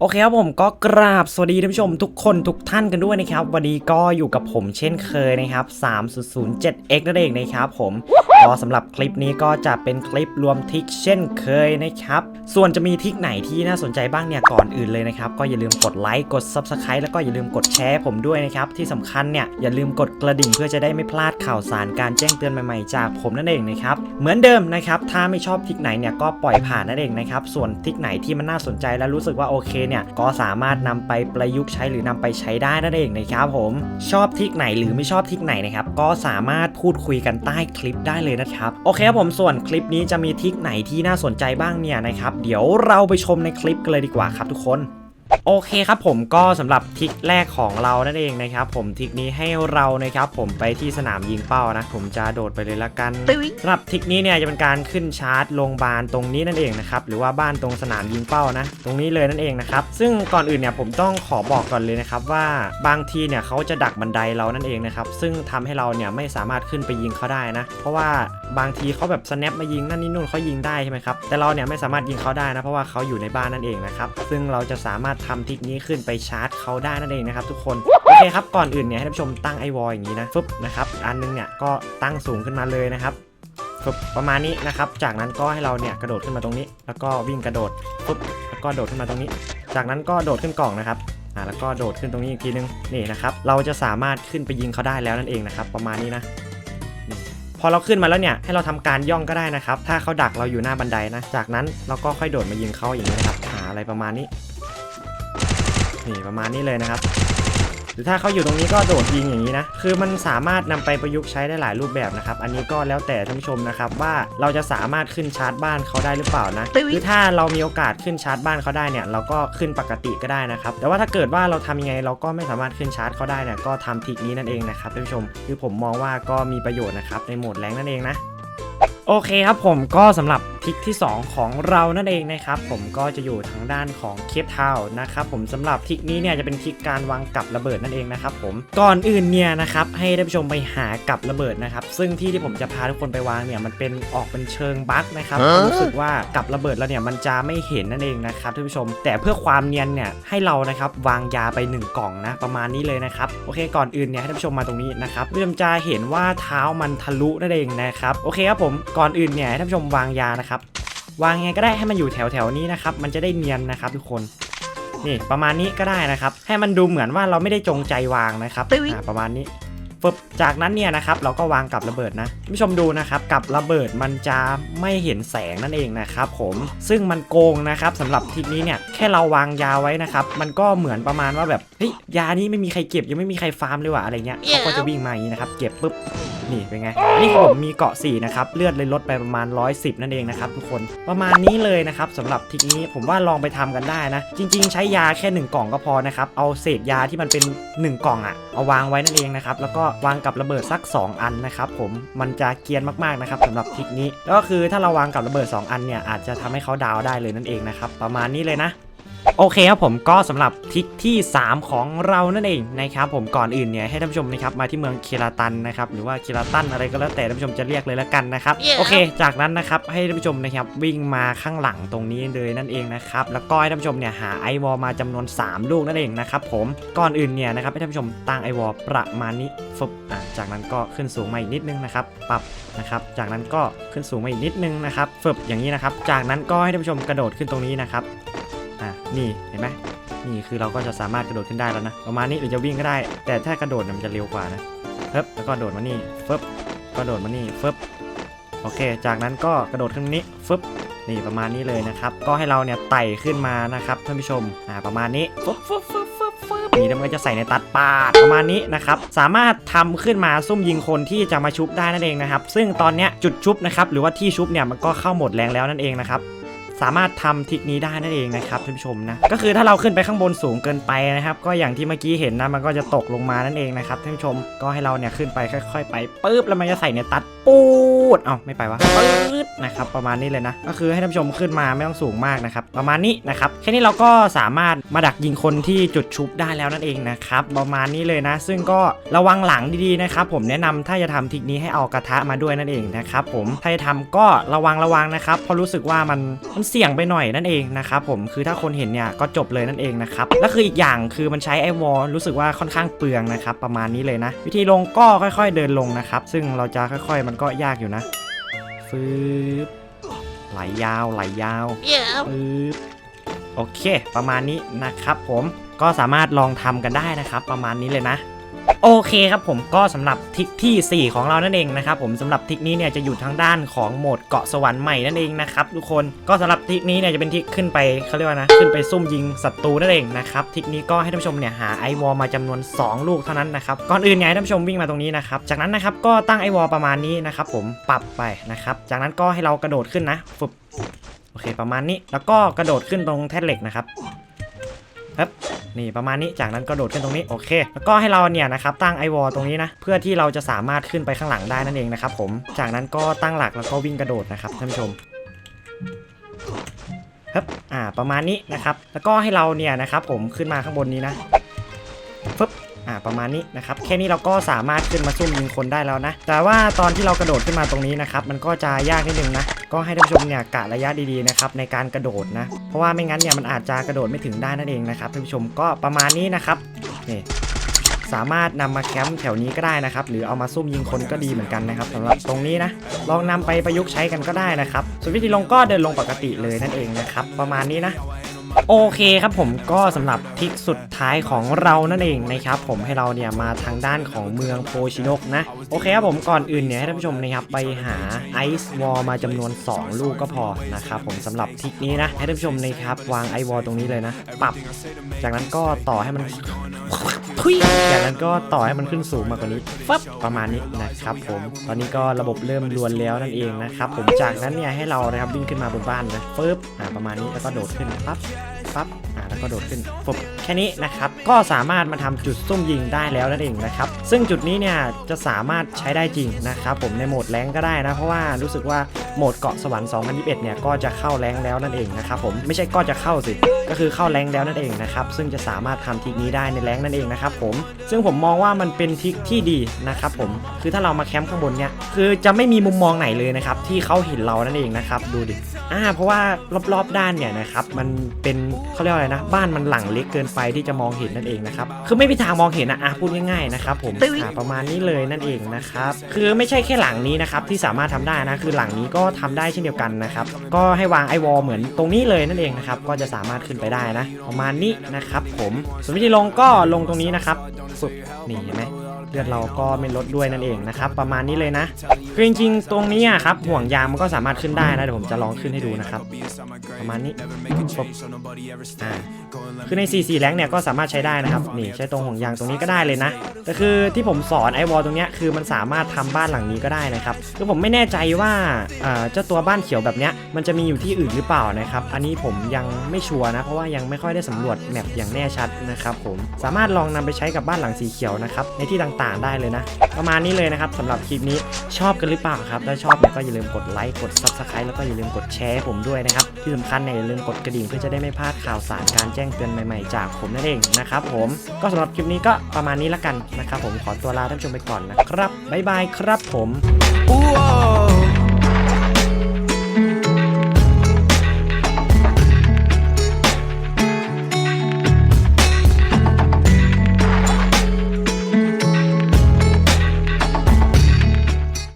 โอเคครับผมก็กราบสวัสดีท่านผู้ชมทุกคนทุกท่านกันด้วยนะครับ วันนี้ก็อยู่กับผมเช่นเคยนะครับ 3007x นั่นเองนะครับผมก็สำหรับคลิปนี้ก็จะเป็นคลิปรวมทิกเช่นเคยนะครับ ส่วนจะมีทิกไหนที่น่าสนใจบ้างเนี่ยก่อนอื่นเลยนะครับ ก็อย่าลืมกดไลค์กด Subscribe แล้วก็อย่าลืมกดแชร์ผมด้วยนะครับ ที่สำคัญเนี่ยอย่าลืมกดกระดิ่งเพื่อจะได้ไม่พลาดข่าวสารการแจ้งเตือนใหม่ๆ จากผมนั่นเองนะครับ เหมือนเดิมนะครับ ถ้าไม่ชอบทิกไหนเนี่ยก็ปล่อยผ่านนั่นเองนะครับ ส่วนทิกไหนที่มันน่าสนใจและรู้สึกว่าโอเคเนี่ยก็สามารถนำไปประยุกต์ใช้หรือนำไปใช้ได้นั่นเองนะครับผมชอบทิกไหนหรือไม่ชอบทิกไหนนะครับก็สามารถพูดคุยกันใต้คลิปได้เลยนะครับโอเคครับผมส่วนคลิปนี้จะมีทิกไหนที่น่าสนใจบ้างเนี่ยนะครับเดี๋ยวเราไปชมในคลิปกันเลยดีกว่าครับทุกคน โอเคครับผมก็สำหรับทริกแรกของเรานั่นเองนะครับผมทริกนี้ให้เรานะครับผมไปที่สนามยิงเป้านะ ผมจะโดดไปเลยละกันสำหรับทริกนี้เนี่ยจะเป็นการขึ้นชาร์จโรงพยาบาลตรงนี้นั่นเองนะครับหรือว่าบ้านตรงสนามยิงเป้านะ ตรงนี้เลยนั่นเองนะครับซึ่งก่อนอื่นเนี่ยผมต้องขอบอกก่อนเลยนะครับว่าบางทีเนี่ยเขาจะดักบันไดเรานั่นเองนะครับซึ่งทำให้เราเนี่ยไม่สามารถขึ้นไปยิงเขาได้นะ เพราะว่าบางทีเขาแบบสแนปมายิงนั่นนี่นู่นเขายิงได้ใช่ไหมครับแต่เราเนี่ยไม่สามารถยิงเขาได้นะเพราะว่าเขาอยู่ในบ้านนั่นเองนะครับซึ่งเราจะสามารถทำทริกนี้ขึ้นไปชาร์จเขาได้นั่นเองนะครับทุกคนโอเคครับก่อนอื่นเนี่ยให้ท่านผู้ชมตั้งไอวอลอย่างนี้นะฟึบนะครับอันนึงเนี่ยก็ตั้งสูงขึ้นมาเลยนะครับฟึบประมาณนี้นะครับจากนั้นก็ให้เราเนี่ยกระโดดขึ้นมาตรงนี้ แล้วก็วิ่งกระโดดฟึบแล้วก็โดดขึ้นมาตรงนี้ จากนั้นก็โดดขึ้นกล่องนะครับอ่าแล้วก็โดดขึ้นตรงนี้อีกทีนึงนี่นะครับเราจะสามารถขึ้นไปยิงเขาได้แล้วนั่นเองนะครับประมาณนี้นะพอเราขึ้นมาแล้วเนี่ยให้เราทำการย่องก็ได้นะครับ ถ้าเขาดักเราอยู่หน้าบันไดนะ จากนั้นเราก็ค่อยโดดมายิงเขาอย่างนี้นะครับหาอะไรประมาณนี้ นี่ประมาณนี้เลยนะครับ หรือถ้าเขาอยู่ตรงนี้ก็โดดยิงอย่างนี้นะ คือมันสามารถนำไปประยุกต์ใช้ได้หลายรูปแบบนะครับ อันนี้ก็แล้วแต่ท่านผู้ชมนะครับว่าเราจะสามารถขึ้นชาร์จบ้านเขาได้หรือเปล่านะคือถ้าเรามีโอกาสขึ้นชาร์จบ้านเขาได้เนี่ยเราก็ขึ้นปกติก็ได้นะครับ แต่ว่าถ้าเกิดว่าเราทำยังไงเราก็ไม่สามารถขึ้นชาร์จเขาได้เนี่ยก็ทำทริกนี้นั่นเองนะครับท่านผู้ชม คือผมมองว่าก็มีประโยชน์นะครับในโหมดแรงนั่นเองนะ โอเคครับผมก็สำหรับทริกที่ 2 ของเรานั่นเองนะครับผมก็จะอยู่ทางด้านของเคปทาวนะครับผมสำหรับทริกนี้เนี่ยจะเป็นทริกการวางกับระเบิดนั่นเองนะครับผมก่อนอื่นเนี่ยนะครับให้ท่านผู้ชมไปหากับระเบิดนะครับซึ่งที่ที่ผมจะพาทุกคนไปวางเนี่ยมันเป็นออกเป็นเชิงบั๊กนะครับรู้สึกว่ากับระเบิดแล้วเนี่ยมันจะไม่เห็นนั่นเองนะครับท่านผู้ชม แต่เพื่อความเนียนเนี่ยให้เรานะครับวางยาไปหนึ่งกล่องนะประมาณนี้เลยนะครับโอเคก่อนอื่นเนี่ยให้ท่านผู้ชมมาตรงนี้นะครับท่านผู้ชมจะเห็นว่าเท้ามันทะลุนั่นเองนะครับโอเคครับผมก่อนอื่นเนี่ยให้ท่านผู้ชมวางยานะครับวางยังไงก็ได้ให้มันอยู่แถวแถวๆนี้นะครับมันจะได้เนียนนะครับทุกคนนี่ประมาณนี้ก็ได้นะครับ ให้มันดูเหมือนว่าเราไม่ได้จงใจวางนะครับอ่าประมาณนี้ ฟึบจากนั้นเนี่ยนะครับเราก็วางกับระเบิดนะท่านผู้ชมดูนะครับกับระเบิดมันจะไม่เห็นแสงนั่นเองนะครับผมซึ่งมันโกงนะครับสำหรับทีนี้เนี่ยแค่เราวางยาไว้นะครับมันก็เหมือนประมาณว่าแบบเฮ้ยยานี้ไม่มีใครเก็บยังไม่มีใครฟาร์มเลยว่ะอะไรเงี้ยเขาก็จะวิ่งมาอย่างนี้นะครับเก็บปุ๊บนี่เป็นไงนี่ผมมีเกาะ4นะครับเลือดเลยลดไปประมาณ 110 นั่นเองนะครับทุกคนประมาณนี้เลยนะครับสำหรับทริกนี้ผมว่าลองไปทำกันได้นะ จริง ๆ ใช้ยาแค่ 1 กล่องก็พอนะครับเอาเศษยาที่มันเป็น 1 กล่องอะเอาวางไว้นั่นเองนะครับแล้วก็วางกับระเบิดสัก 2 อันนะครับผมมันจะเกียนมากๆนะครับสำหรับทริกนี้ก็คือถ้าเราวางกับระเบิด 2 อันเนี่ยอาจจะทำให้เขาดาวได้เลยนั่นเองนะครับประมาณนี้เลยนะ โอเคครับผมก็สำหรับทริกที่ 3 ของเรานั่นเองนะครับผมก่อนอื่นเนี่ยให้ท่านผู้ชมนะครับมาที่เมืองเคราตันนะครับหรือว่าเคราตันอะไรก็แล้วแต่ท่านผู้ชมจะเรียกเลยละกันนะครับ Yeah. โอเค จากนั้นนะครับให้ท่านผู้ชมนะครับวิ่งมาข้างหลังตรงนี้เลยนั่นเองนะครับแล้วก็ให้ท่านผู้ชมเนี่ยหาไอวอลมาจำนวน 3 ลูกนั่นเองนะครับผมก่อนอื่นเนี่ยนะครับให้ท่านผู้ชมตั้งไอวอลประมาณนี้ฟึบอะจากนั้นก็ขึ้นสูงมาอีกนิดนึงนะครับปรับนะครับจากนั้นก็ขึ้นสูงมาอีกนิดนึงนะครับฟึบอย่างนี้นะครับจากนั้นก็ให้ท่านผู้ชมกระโดดขึ้นตรงนี้นะครับ อะนี่เห็นไหมนี่คือเราก็จะสามารถกระโดดขึ้นได้แล้วนะประมาณนี้หรือจะวิ่งก็ได้ แต่ถ้ากระโดดเนี่ยมันจะเร็วกว่านะเฟิบแล้วก็โดดมานี่ฟึบก็โดดมานี่ฟึบโอเค จากนั้นก็กระโดดขึ้นนี้ฟึบนี่ประมาณนี้เลยนะครับ ก็ให้เราเนี่ยไต่ขึ้นมานะครับท่านผู้ชมอ่าประมาณนี้ฟึบฟึบฟึบฟึบฟึบนี่แล้วมันก็จะใส่ในตัดปาดประมาณนี้นะครับ สามารถทำขึ้นมาซุ่มยิงคนที่จะมาชุบได้นั่นเองนะครับ ซึ่งตอนเนี้ยจุดชุบนะครับหรือว่าที่ชุบเนี่ยมันก็เข้าหมดแรงแล้วนั่นเองนะครับ สามารถทำทริกนี้ได้นั่นเองนะครับท่านผู้ชมนะก็คือถ้าเราขึ้นไปข้างบนสูงเกินไปนะครับ ก็อย่างที่เมื่อกี้เห็นนะมันก็จะตกลงมานั่นเองนะครับท่านผู้ชมก็ให้เราเนี่ยขึ้นไปค่อย ๆ ไปปุ๊บแล้วมันจะใส่เนี่ยตัด ปูดเอ้าไม่ไปวะปื๊ดนะครับประมาณนี้เลยนะ ก็คือให้ท่านผู้ชมขึ้นมาไม่ต้องสูงมากนะครับ ประมาณนี้นะครับแค่นี้เราก็สามารถมาดักยิงคนที่จุดชุบได้แล้วนั่นเองนะครับประมาณนี้เลยนะ ซึ่งก็ระวังหลังดีๆนะครับผมแนะนำถ้าจะทำทริกนี้ให้เอากระทะมาด้วยนั่นเองนะครับผมถ้าจะทำก็ระวังระวังนะครับเพราะรู้สึกว่ามันมันเสี่ยงไปหน่อยนั่นเองนะครับผมคือถ้าคนเห็นเนี่ยก็จบเลยนั่นเองนะครับและคืออีกอย่างคือมันใช้ไอวอลรู้สึกว่าค่อนข้างเปลืองนะครับประมาณนี้เลยนะ วิธีลงก็ค่อย ๆเดินลงนะครับซึ่งเราจะค่อยๆมันก็ยากอยู่นะฟืบไหลยาวไหลยาว Yeah. ปึ๊บโอเค ประมาณนี้นะครับผมก็สามารถลองทำกันได้นะครับ ประมาณนี้เลยนะ โอเคครับผมก็สำหรับทิกทีสี่ 4 ของเรานั่นเองนะครับผมสำหรับทิกนี้เนี่ยจะอยู่ทางด้านของโหมดเกาะสวรรค์ใหม่นั่นเองนะครับทุกคนก็สำหรับทิกนี้เนี่ยจะเป็นทิกขึ้นไปเขาเรียกว่านะขึ้นไปซุ่มยิงศัตรูนั่นเองนะครับทิกนี้ก็ให้ท่านผู้ชมเนี่ยหาไอวอลมาจำนวน 2 ลูกเท่านั้นนะครับก่อนอื่นเนี่ยให้ท่านผู้ชมวิ่งมาตรงนี้นะครับจากนั้นนะครับก็ตั้งไอวอลประมาณนี้นะครับผมปรับไปนะครับจากนั้นก็ให้เรากระโดดขึ้นนะฟึบโอเคประมาณนี้ แล้วก็กระโดดขึ้นตรงแท่นเหล็กนะครับ ปึ๊บนี่ประมาณนี้จากนั้นก็โดดขึ้นตรงนี้โอเค แล้วก็ให้เราเนี่ยนะครับตั้งไอวอลตรงนี้นะเพื่อที่เราจะสามารถขึ้นไปข้างหลังได้นั่นเองนะครับผมจากนั้นก็ตั้งหลักแล้วก็วิ่งกระโดดนะครับท่านผู้ชมครับอ่าประมาณนี้นะครับแล้วก็ให้เราเนี่ยนะครับผมขึ้นมาข้างบนนี้นะฟึบ อ่าประมาณนี้นะครับแค่นี้เราก็สามารถขึ้นมาซุ่มยิงคนได้แล้วนะ แต่ว่าตอนที่เรากระโดดขึ้นมาตรงนี้นะครับมันก็จะยากนิดนึงนะก็ให้ท่านผู้ชมเนี่ยกะระยะดีๆนะครับในการกระโดดนะเพราะว่าไม่งั้นเนี่ยมันอาจจะกระโดดไม่ถึงได้นั่นเองนะครับท่านผู้ชมก็ประมาณนี้นะครับนี่สามารถนำมาแคมป์แถวนี้ก็ได้นะครับ หรือเอามาซุ่มยิงคนก็ดีเหมือนกันนะครับสำหรับตรงนี้นะ ลองนำไปประยุกต์ใช้กันก็ได้นะครับ ส่วนวิธีลงก็เดินลงปกติเลยนั่นเองนะครับ ประมาณนี้นะ โอเคครับผมก็สำหรับทริกสุดท้ายของเรานั่นเองนะครับผมให้เราเนี่ยมาทางด้านของเมืองโพชินกนะ โอเคครับผมก่อนอื่นเนี่ยให้ท่านผู้ชมนะครับไปหาไอซ์วอลมาจำนวน 2 ลูกก็พอนะครับผมสำหรับทริกนี้นะให้ท่านผู้ชมนะครับวางไอวอลตรงนี้เลยนะ ปรับ จากนั้นก็ต่อให้มัน ทุยจากนั้นก็ต่อให้มันขึ้นสูงมากกว่านี้ปั๊บประมาณนี้นะครับผมตอนนี้ก็ระบบเริ่มรวนแล้วนั่นเองนะครับผมจากนั้นเนี่ยให้เรานะครับวิ่งขึ้นมาบนบ้านนะปึ๊บอ่าประมาณนี้แล้วก็โดดขึ้นปั๊บ ปั๊บอ่าแล้วก็โดดขึ้นปุ๊บแค่นี้นะครับก็สามารถมาทำจุดซุ่มยิงได้แล้วนั่นเองนะครับซึ่งจุดนี้เนี่ยจะสามารถใช้ได้จริงนะครับผมในโหมดแรงก็ได้นะเพราะว่ารู้สึกว่าโหมดเกาะสวรรค์2021เนี่ยก็จะเข้าแรงแล้วนั่นเองนะครับผมไม่ใช่ก็จะเข้าสิก็คือเข้าแรงแล้วนั่นเองนะครับซึ่งจะสามารถทำทิกนี้ได้ในแรงนั่นเองนะครับผมซึ่งผมมองว่ามันเป็นทิกที่ดีนะครับผมคือถ้าเรามาแคมป์ข้างบนเนี่ยคือจะไม่มีมุมมองไหนเลยนะครับที่เขาเห็นเรานั่นเองนะครับดูดิอ่าเพราะว่ารอบๆด้านเนี่ยนะครับมันเป็นเขาเรียกว่าอะไรนะ บ้านมันหลังเล็กเกินไปที่จะมองเห็นนั่นเองนะครับคือไม่มีทางมองเห็นอะอะพูดง่ายๆนะครับผมอ่าประมาณนี้เลยนั่นเองนะครับคือไม่ใช่แค่หลังนี้นะครับที่สามารถทำได้นะคือหลังนี้ก็ทำได้เช่นเดียวกันนะครับก็ให้วางไอวอลเหมือนตรงนี้เลยนั่นเองนะครับก็จะสามารถขึ้นไปได้นะ ประมาณนี้นะครับผมส่วนวิธีลงก็ลงตรงนี้นะครับฝึกนี่เห็นไหมเลือดเราก็ไม่ลดด้วยนั่นเองนะครับประมาณนี้เลยนะคือจริงๆตรงนี้อะครับห่วงยางมันก็สามารถขึ้นได้นะเดี๋ยวผมจะลองขึ้นให้ดูนะครับ ประมาณนี้ปุ๊บอ่าคือใน 4 4แรงเนี่ยก็สามารถใช้ได้นะครับนี่ใช้ตรงห่วงยางตรงนี้ก็ได้เลยนะ แต่คือที่ผมสอนไอวอลตรงเนี้ยคือมันสามารถทำบ้านหลังนี้ก็ได้นะครับคือผมไม่แน่ใจว่าอ่าเจ้าตัวบ้านเขียวแบบเนี้ยมันจะมีอยู่ที่อื่นหรือเปล่านะครับ อันนี้ผมยังไม่ชัวร์นะ เพราะว่ายังไม่ค่อยได้สำรวจแมปอย่างแน่ชัดนะครับผมสามารถลองนำไปใช้กับบ้านหลังสีเขียวนะครับในที่ต่างๆได้เลยนะ ประมาณนี้เลยนะครับสำหรับคลิปนี้ชอบกันหรือเปล่าครับถ้าชอบเนี่ยก็อย่าลืมกดไลค์กด subscribe แล้วก็อย่าลืมกดแชร์ให้ผมด้วยนะครับที่สำคัญเนี่ยอย่าลืมกดกระดิ่งเพื่อจะได้ไม่พลาดข่าวสารการแจ้งเตือนใหม่ๆ จากผมนั่นเองนะครับผมก็สำหรับคลิปนี้ก็ประมาณนี้ละกันนะครับผมขอตัวลาท่านผู้ชมไปก่อนนะครับบ๊ายบายครับผม